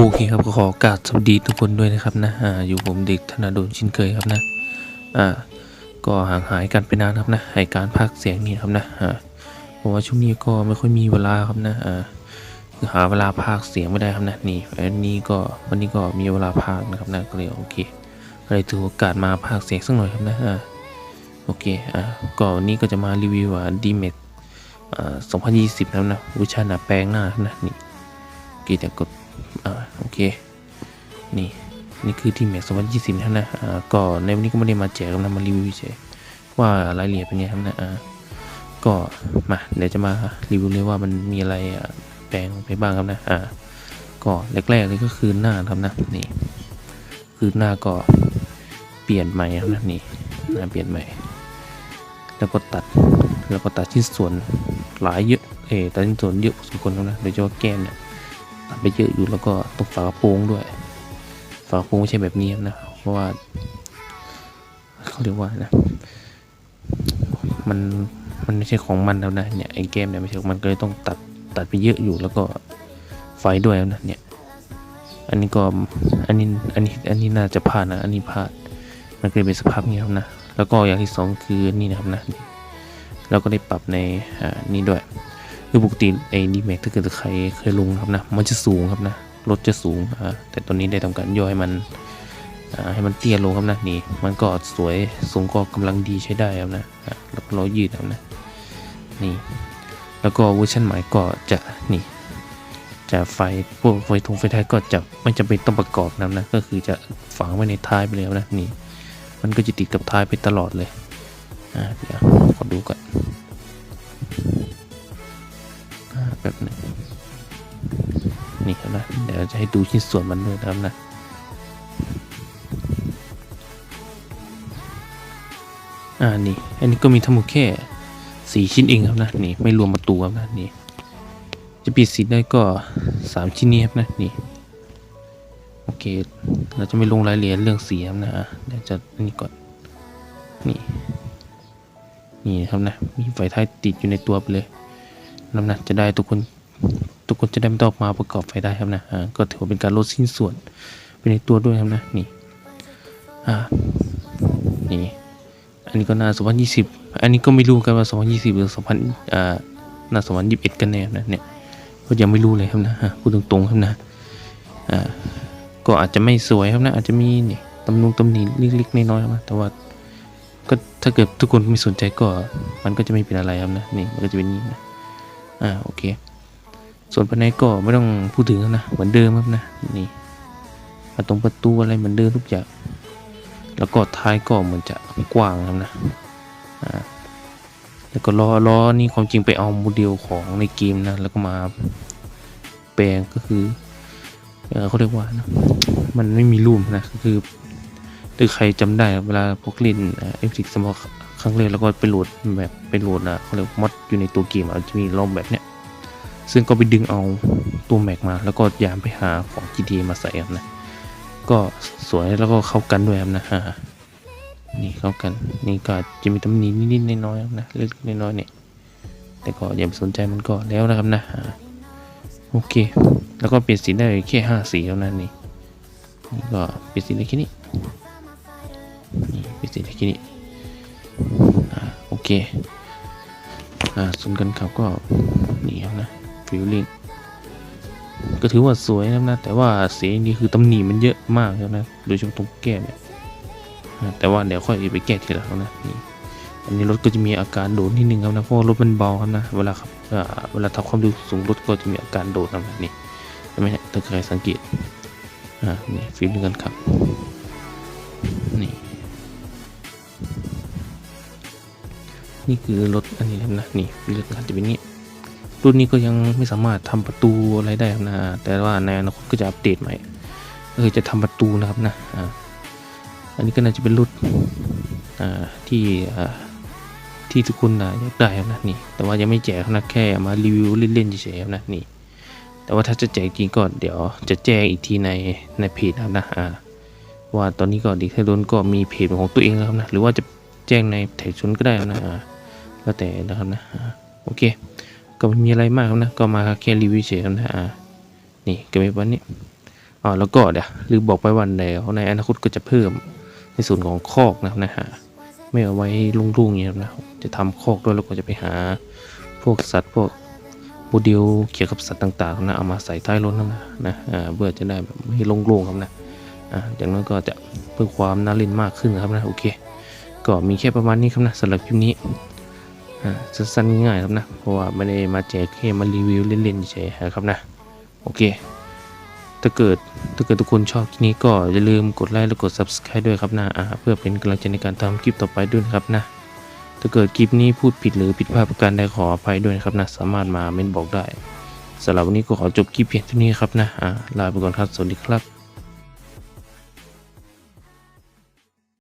โอเคครับก็ขอโอกาสสวัสดีทุกคนด้วยนะครับนะอ่าอยู่ผมเด็กธนาโดนชินเคยครับนะอ่าก็ห่างหายกันไปนานครับนะให้การพากเสียงนี่ครับนะอ่าเพราะว่าช่วงนี้ก็ไม่ค่อยมีเวลาครับนะอ่าหาเวลาพากเสียงไม่ได้ครับนะนี่อันนี้ก็วันนี้ก็มีเวลาพากนะครับนะก็เลยโอเคก็เลยถือโอกาสมาพากเสียงสักหน่อยครับนะอ่าโอเคอ่าก็วันนี้ก็จะมารีวิวว่าดีเมกอ่า2020นะครับนะวิชาหนาแปลงหน้านะนี่โอเคแต่กด อ่าโอเค นี่นี่คือที่แม็กซ์วันยี่สิบนะนะอ่าก็ในวันนี้ก็ไม่ได้มาแจกนะมารีวิวเฉยว่ารายละเอียดเป็นไงครับนะอ่าก็มาเดี๋ยวจะมารีวิวเลยว่ามันมีอะไรแปลงไปบ้างครับนะอ่าก็แรกๆเลยก็คือหน้าครับนะนี่ คือหน้าก็เปลี่ยนใหม่ครับนะนี่หน้าเปลี่ยนใหม่ แล้วก็ตัดแล้วก็ตัดชิ้นส่วนหลายเยอะเออตัดชิ้นส่วนเยอะพอสมควรครับนะโดยเฉพาะแก้มเนี่ย ตัดไปเยอะอยู่แล้วก็ตรงฝากระโปรงด้วย ฝากระโปรงไม่ใช่แบบนี้นะ เพราะว่าเขาเรียกว่านะ มันมันไม่ใช่ของมันแล้วนะเนี่ยไอ้แก้มเนี่ยไม่ใช่ของมันก็เลยต้องตัดตัดไปเยอะอยู่แล้วก็ไฟด้วยนะเนี่ยอันนี้ก็อันนี้อันนี้อันนี้น่าจะพลาดนะ อันนี้พลาดมันก็เลยเป็นสภาพนี้ครับนะ แล้วก็อย่างที่สองคือนี่นะครับนะ เราก็ได้ปรับในอ่านี่ด้วย คือปกติไอ้ดีแม็กถ้าเกิดใครเคยลงครับนะ มันจะสูงครับนะ รถจะสูงอ่าแต่ตอนนี้ได้ทำการย่อให้มันอ่าให้มันเตี้ยลงครับนะนี่ มันก็สวยสูงก็กำลังดีใช้ได้ครับนะแล้วก็ล้อยืดครับนะ นี่ แล้วก็เวอร์ชันใหม่ก็จะนี่จะไฟพวกไฟทงไฟท้ายก็จะไม่จำเป็นต้องประกอบนะนะ ก็คือจะฝังไว้ในท้ายไปเลยครับนะนี่ มันก็จะติดกับท้ายไปตลอดเลยอ่าเดี๋ยวขอดูก่อน ให้ดูชิ้นส่วนมันด้วยนะครับนะอ่านี่ อันนี้ก็มีทั้งหมดแค่สี่ชิ้นเองครับนะนี่ไม่รวมประตูครับนะนี่จะปิดสีได้ก็สามชิ้นนี้ครับนะนี่โอเคเราจะไม่ลงรายละเอียดเรื่องสีครับนะอะเดี๋ยวจะนี่ก่อนนี่นี่ครับนะมีไฟท้ายติดอยู่ในตัวไปเลยน้ำหนักจะได้ทุกคน ทุกคนจะได้ไม่ต้องมาประกอบไฟได้ครับนะอ่าก็ถือว่าเป็นการลดสิ้นส่วนไปในตัวด้วยครับนะนี่อ่านี่อันนี้ก็น่า2020 อันนี้ก็ไม่รู้กันว่า 2020 หรือ 2000อ่าน่า2021 กันแน่นะเนี่ยก็ยังไม่รู้เลยครับนะอะพูดตรงๆครับนะอ่าก็อาจจะไม่สวยครับนะอาจจะมีนี่ตำนุงตำหนิเล็กๆน้อยๆครับนะแต่ว่าก็ถ้าเกิดทุกคนไม่สนใจก็มันก็จะไม่เป็นอะไรครับนะนี่มันก็จะเป็นนี้นะอ่าโอเค ส่วนภายในก็ไม่ต้องพูดถึงแล้วนะเหมือนเดิมครับนะนี่อะตรงประตูอะไรเหมือนเดิมทุกอย่างแล้วก็ท้ายก็เหมือนจะกว้างครับนะอ่าแล้วก็ล้อล้อนี่ความจริงไปเอาโมเดลของในเกมนะแล้วก็มาแปลงก็คือเขาเรียกว่านะมันไม่มีรูปนะก็คือถ้าใครจำได้เวลาพวกเล่นเอฟซิกสมอครั้งแรกแล้วก็ไปโหลดแบบไปโหลดนะเขาเรียกมอดอยู่ในตัวเกมอาจจะมีรอแบบเนี้ย ซึ่งก็ไปดึงเอาตัวแม็กมา แล้วก็ยามไปหาของ GTA มาใส่ครับนะ ก็สวยแล้วก็เข้ากันด้วยครับนะอ่านี่เข้ากัน นี่ก็จะมีตำหนินิดๆน้อยๆนะเล็กๆน้อยๆเนี่ยแต่ก็อย่าไปสนใจมันก็แล้วนะครับนะโอเค แล้วก็เปลี่ยนสีได้แค่ห้าสีเท่านั้นนี่นี่ก็เปลี่ยนสีได้แค่นี้นี่เปลี่ยนสีได้แค่นี้อ่าโอเคอ่าส่วนกันขับก็นี่ครับนะ ฟิลลิ่งก็ถือว่าสวยนะนะ แต่ว่าสีนี่คือตำหนิมันเยอะมากครับนะ โดยเฉพาะตรงแก้มเนี่ยแต่ว่าเดี๋ยวค่อยไปแก้ทีหลังนะนี่อันนี้รถก็จะมีอาการโดดนิดนึงครับนะเพราะรถมันเบาครับนะเวลาขับเวลาทำความเร็วสูงรถก็จะมีอาการโดดนะครับนี่ใช่ไหมเนี่ยถ้าใครสังเกตอ่านี่ฟิลลิ่งกันขับนี่นี่คือรถอันนี้นะครับนะนี่เลือกคันจะเป็นนี้ รุ่นนี้ก็ยังไม่สามารถทำประตูอะไรได้ครับนะ แต่ว่าในอนาคตก็จะอัปเดตใหม่ก็คือจะทำประตูนะครับนะอันนี้ก็น่าจะเป็นรุ่นที่ที่ทุกคนนะอยากได้ครับนะนี่ แต่ว่ายังไม่แจกนะแค่มารีวิวเล่นๆเฉยๆครับนะนี่ แต่ว่าถ้าจะแจกจริงก็เดี๋ยวจะแจ้งอีกทีในในเพจนะครับนะว่าตอนนี้ก็ดีเทลโดนก็มีเพจของตัวเองแล้วครับนะหรือว่าจะแจ้งในแท็กชนก็ได้นะแล้วแต่นะครับนะโอเค ก็ไม่มีอะไรมากครับนะ ก็มาแค่รีวิวเฉยๆนะอ่านี่ก็เป็นวันนี้อ่าแล้วก็เดี๋ยวลืมบอกไปวันในในอนาคตก็จะเพิ่มในส่วนของคอกนะครับนะฮะไม่เอาไว้ลุ่งๆอย่างนี้ยนะจะทำคอกด้วยแล้วก็จะไปหา พวกสัตว์พวกโมเดลเกี่ยวกับสัตว์ต่างๆนะเอามาใส่ใต้รถนะนะเพื่อจะได้แบบไม่โล่งๆครับนะอ่าอย่างนั้นก็จะเพิ่มความน่าเล่นมากขึ้นครับนะโอเค ก็มีแค่ประมาณนี้ครับนะสำหรับคลิปนี้ สั้นๆง่ายๆครับนะ เพราะว่าไม่ได้มาแจกแค่มารีวิวเล่นๆเฉยๆครับนะ โอเค ถ้าเกิดถ้าเกิดทุกคนชอบคลิปนี้ก็อย่าลืมกดไลค์และกด subscribe ด้วยครับนะเพื่อเป็นกำลังใจในการทำคลิปต่อไปด้วยนะครับนะ ถ้าเกิดคลิปนี้พูดผิดหรือผิดพลาดประการใดขออภัยด้วยนะครับนะ สามารถมาเม้นบอกได้สำหรับวันนี้ก็ขอจบคลิปเพียงเท่านี้ครับนะลาไปก่อนครับ สวัสดีครับ